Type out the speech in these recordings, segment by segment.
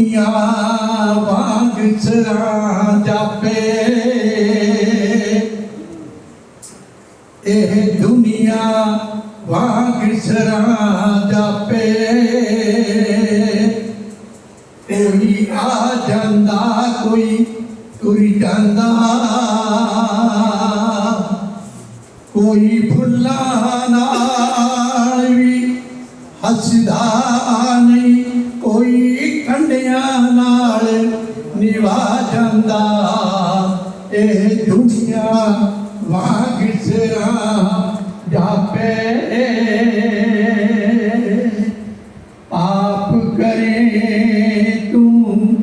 ਦੁਨੀਆ ਵਾਂਗ ਸਰਾਂ ਜਾਪੇ। ਇਹ ਦੁਨੀਆ ਵਾਂਗ ਸਰਾਂ ਜਾਪੇ। ਕੋਈ ਆ ਜਾਂਦਾ ਕੋਈ, ਤੁਰ ਜਾਂਦਾ। ਕੋਈ ਫੁੱਲਾਂ ਨਾਲ ਵੀ ਹੱਸਦਾ ਨਹੀਂ, ਕੋਈ ਕੰਡਿਆਂ ਨਾਲ ਨਿਵਾ ਜਾਂਦਾ। ਇਹ ਦੁਨੀਆ ਵਾਂਗ ਸਿਰਾਂ ਜਾਪੇ। ਆਪ ਕਰੇ ਤੂੰ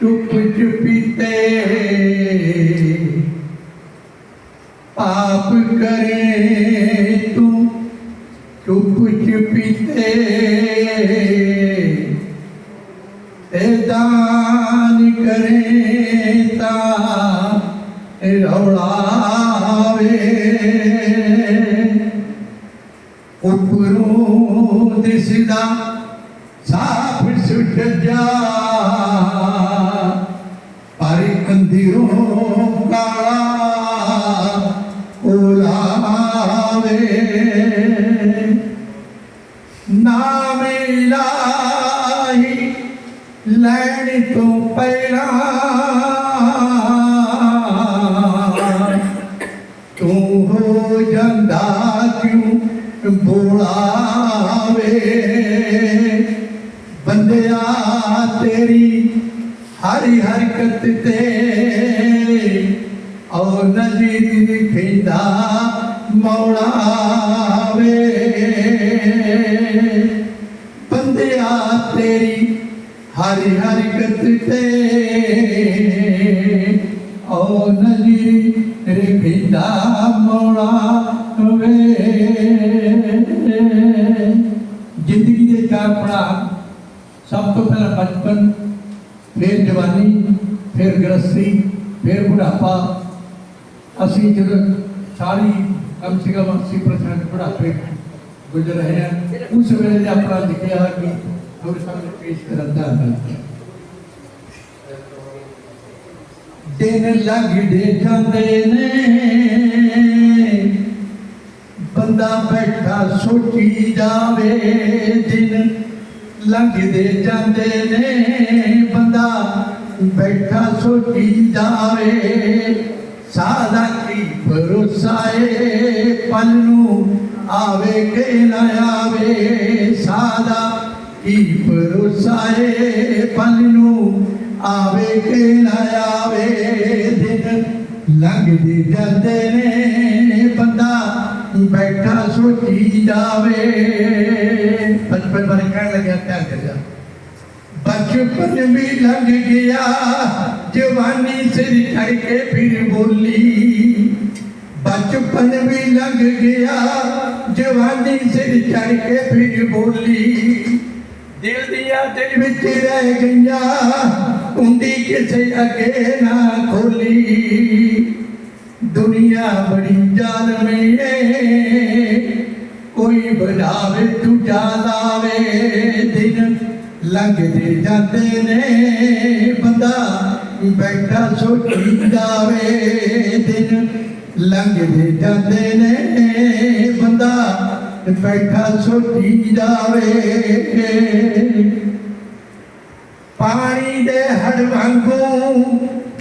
ਚੁੱਪ ਚੁਪੀਤੇ। ਪਾਪ ਕਰੇ ਤੂੰ ਚੁੱਪ ਚੁਪੀਤੇ। دان ڪري ٿا روڙاوي اپرو ڏسندا صاف سٺ جا. ਬੋਲਾਵੇ ਬੰਦਿਆ ਤੇਰੀ ਹਰੀ ਹਰਕਤ ਤੇ ਔ ਨਜ਼ਰ ਖਿੰਦਾ ਮੌਲਾਵੇ ਬੰਦਿਆ ਤੇਰੀ ਹਰੀ ਹਰਕਤ ਤੇ ਔ ਨਜ਼ਰ ਰਖਿੰਦਾ ਮੌਲਾ ਵੇ। ਦੇ ਚਾਰ ਪੜਾਅ ਸਭ ਤੋਂ ਪਹਿਲਾਂ ਬਚਪਨ ਫਿਰ ਜਵਾਨੀ ਫਿਰ ਗ੍ਰਸਤੀ ਫਿਰ ਬੁਢਾਪਾ ਅਸੀਂ ਜਦੋਂ ਸਾਰੀ ਕਮ ਸੇ ਕਮ 80% ਬੁਢਾਪੇ ਗੁਜ਼ਰ ਰਹੇ ਹਾਂ ਉਸ ਵੇਲੇ ਦਾ ਆਪਣਾ ਲਿਖਿਆ ਕਿ ਹੋਰ ਸਾਹਮਣੇ ਪੇਸ਼ ਕਰਨ ਦਾ ਹੈ ਦਿਨ ਲੱਗਦੇ ਜਾਂਦੇ ਨੇ ਬੰਦਾ ਬੈਠਾ ਸੋਚੀ ਜਾਵੇ ਦਿਨ ਲੰਘਦੇ ਜਾਂਦੇ ਨੇ। ਬੰਦਾ ਬੈਠਾ ਸੋਚੀ ਜਾਵੇ। ਸਾਦਾ ਕੀ ਭਰੋਸਾ ਏ, ਪਲ ਨੂੰ ਆਵੇ ਕਿ ਨਾ ਆਵੇ। ਸਾਦਾ ਕੀ ਭਰੋਸਾ ਏ, ਪਲ ਨੂੰ ਆਵੇ ਕਿ ਨਾ ਆਵੇ। ਦਿਨ ਲੰਘਦੇ ਜਾਂਦੇ ਨੇ। ਬੰਦਾ ਬੈਠਾ ਸੋਚੀ ਜਾਵੇ। ਬਚਪਨ ਬਾਰੇ ਕਹਿਣ ਲੱਗਿਆ ਧਿਆਨ ਕਰਿਆ ਬਚਪਨ ਵੀ ਲੰਘ ਗਿਆ ਜਵਾਨੀ ਸਿਰ ਚੜ ਕੇ ਫਿਰ ਬੋਲੀ ਬਚਪਨ ਵੀ ਲੰਘ ਗਿਆ ਜਵਾਨੀ ਸਿਰ ਚੜ ਕੇ ਫਿਰ ਬੋਲੀ ਦਿਲ ਦੀਆਂ ਦਿਲ ਵਿੱਚ ਰਹਿ ਗਈਆਂ ਕੁੰਡੀ ਕਿਸੇ ਅੱਗੇ ਨਾ ਖੋਲੀ ਦੁਨੀਆ ਬੜੀ ਜ਼ਾਲਮੀ ਏ ਕੋਈ ਬੁਲਾਵੇ ਦੂਜਾ ਲਾਵੇ, ਦਿਨ ਲੰਘਦੇ ਜਾਂਦੇ ਨੇ। ਬੰਦਾ ਬੈਠਾ ਸੋਚੀ ਜਾਵੇ, ਦਿਨ ਲੰਘਦੇ ਜਾਂਦੇ ਨੇ। ਬੰਦਾ ਬੈਠਾ ਸੋਚੀ ਜਾਵੇ। ਪਾਣੀ ਦੇ ਹੜ ਵਾਂਗੂ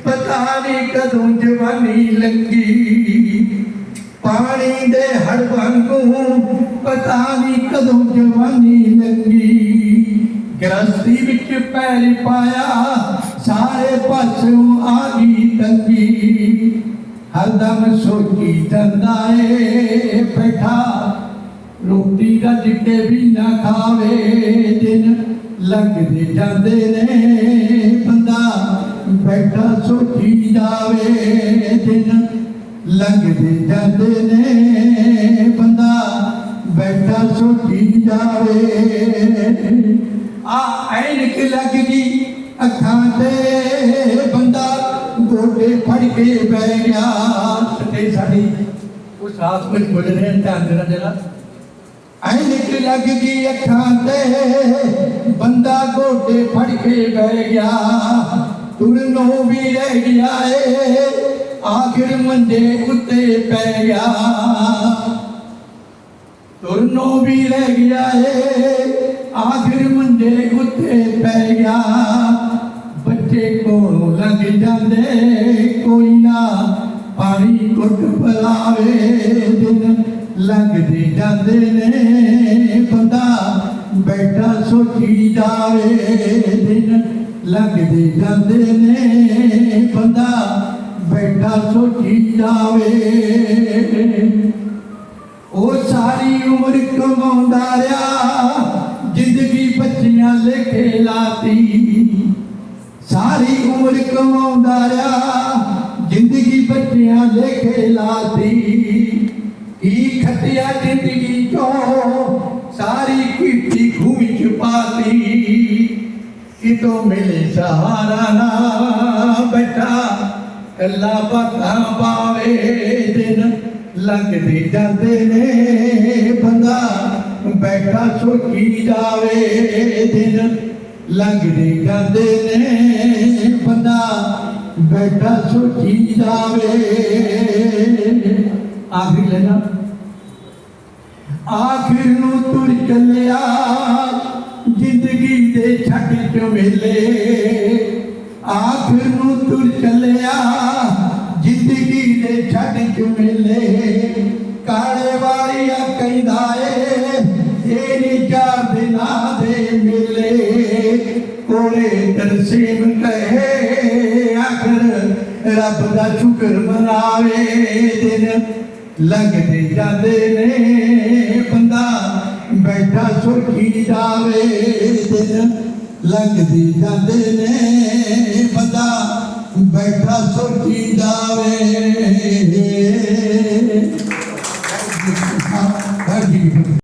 ਪਤਾ ਨਹੀਂ ਕਦੋਂ ਜਵਾਨੀ ਲੰਗੀ ਪਾਣੀ ਦੇ ਹੜ ਵਾਂਗੂ, ਪਤਾ ਨਹੀਂ ਕਦੋਂ ਜਵਾਨੀ ਲੰਗੀ। ਗ੍ਰਸਤੀ ਵਿੱਚ ਪੈਰ ਪਾਇਆ, ਸਾਰੇ ਪਾਸੋਂ ਆ ਗਈ ਤੰਗੀ ਹਰਦਮ ਸੋਚੀ ਜਾਂਦਾ ਏ, ਬੈਠਾ, ਰੋਟੀ ਰੱਜ ਕੇ ਵੀ ਨਾ ਖਾਵੇ। ਦਿਨ ਲੰਘਦੇ ਜਾਂਦੇ ਨੇ, ਬੰਦਾ ਬੈਠਾ ਸੋਚੀ ਜਾਵੇ। ਲੰਘਦੇ ਜਾਂਦੇ ਨੇ। ਬੰਦਾ ਬੈਠਾ ਸੋਚੀ ਜਾਵੇ। ਆ ਐਨਕ ਲੱਗ ਗਈ ਅੱਖਾਂ ਤੇ। ਬੰਦਾ ਗੋਡੇ ਫੜ ਕੇ ਬਹਿ ਗਿਆ। ਸੱਤੇ ਸਾਡੀ ਉਸ ਰਾਤ ਵਿੱਚ ਗੁਜ਼ਰੇ ਧਿਆਨ ਦੇਣਾ ਜਰਾ। ਐਨਕ ਲੱਗ ਗਈ ਅੱਖਾਂ ਤੇ। ਬੰਦਾ ਗੋਡੇ ਫੜ ਕੇ ਬਹਿ ਗਿਆ। ਤੁਰਨੋਂ ਵੀ ਰਹਿ ਗਿਆ ਏ। ਆਖਿਰ ਮੰਜੇ ਉੱਤੇ ਪੈ ਗਿਆ। ਤੁਰਨੋਂ ਵੀ ਰਹਿ ਗਿਆ ਏ, ਆਖਿਰ ਮੰਜੇ ਉੱਤੇ ਪੈ ਗਿਆ। ਬੱਚੇ ਕੋਲੋਂ ਲੰਘ ਜਾਂਦੇ, ਕੋਈ ਨਾ ਪਾਣੀ ਕੁੱਟ ਪਲਾਵੇ। ਦਿਨ ਲੰਘਦੇ ਜਾਂਦੇ ਨੇ, ਬੰਦਾ ਬੈਠਾ ਸੋਚੀ ਜਾਵੇ। ਦਿਨ ਲੰਘਦੇ ਜਾਂਦੇ ਨੇ, ਬੰਦਾ ਬੈਠਾ ਸੋਚੀ ਜਾਵੇ। ਉਹ ਸਾਰੀ ਉਮਰ ਕਮਾਉਂਦਾ ਰਿਹਾ, ਜ਼ਿੰਦਗੀ ਬੱਚੀਆਂ ਲੇਖੇ ਲਾਤੀ। ਸਾਰੀ ਉਮਰ ਕਮਾਉਂਦਾ ਰਿਹਾ, ਜ਼ਿੰਦਗੀ ਬੱਚਿਆਂ ਲੇਖੇ ਲਾਤੀ। ਕੀ ਖਟਿਆ ਜ਼ਿੰਦਗੀ ਚੋਂ, ਸਾਰੀ ਕੀਤੀ ਖੂਹ ਚ ਪਾਤੀ। ਕਿਤੋਂ ਮਿਲੇ ਸਹਾਰਾ ਨਾ ਬੈਠਾ ਕੱਲਾ ਬਾਤਾਂ ਪਾਵੇ ਦਿਨ ਲੰਘਦੇ ਜਾਂਦੇ ਨੇ। ਬੰਦਾ ਬੈਠਾ ਸੋਚੀ ਜਾਵੇ, ਦਿਨ ਲੰਘਦੇ ਜਾਂਦੇ ਨੇ। ਬੰਦਾ ਬੈਠਾ ਸੋਚੀ ਜਾਵੇ। ਆਖਰੀ ਲੈਣਾ ਆਖਿਰ ਨੂੰ ਤੁਰ ਚੱਲਿਆ, ਜ਼ਿੰਦਗੀ ਦੇ ਛੱਡ ਝਵੇਲੇ ਆਖਿਰ ਨੂੰ ਤੁਰ ਚੱਲਿਆ, ਜ਼ਿੰਦਗੀ ਦੇ ਛੱਡ ਝਵੇਲੇ ਕਾਲੇ ਵਾਲੀਆ ਕਹਿੰਦਾ ਏ, ਇਹ ਚਾਰ ਦਿਨਾਂ ਦੇ ਮਿਲੇ। ਕੋਲੇ ਤਰਸੀਮ ਕਹੇ, ਆਖਰ ਰੱਬ ਦਾ ਸ਼ੁਕਰ ਮਨਾਵੇ। ਦਿਨ ਲੰਘਦੇ ਜਾਂਦੇ ਨੇ, ਬੰਦਾ ਬੈਠਾ ਸੋਚੀ ਜਾਵੇ। ਦਿਨ ਲੰਘਦੀ ਜਾਂਦੇ ਨੇ ਬੰਦਾ ਬੈਠਾ ਸੋਚੀ ਜਾਵੇ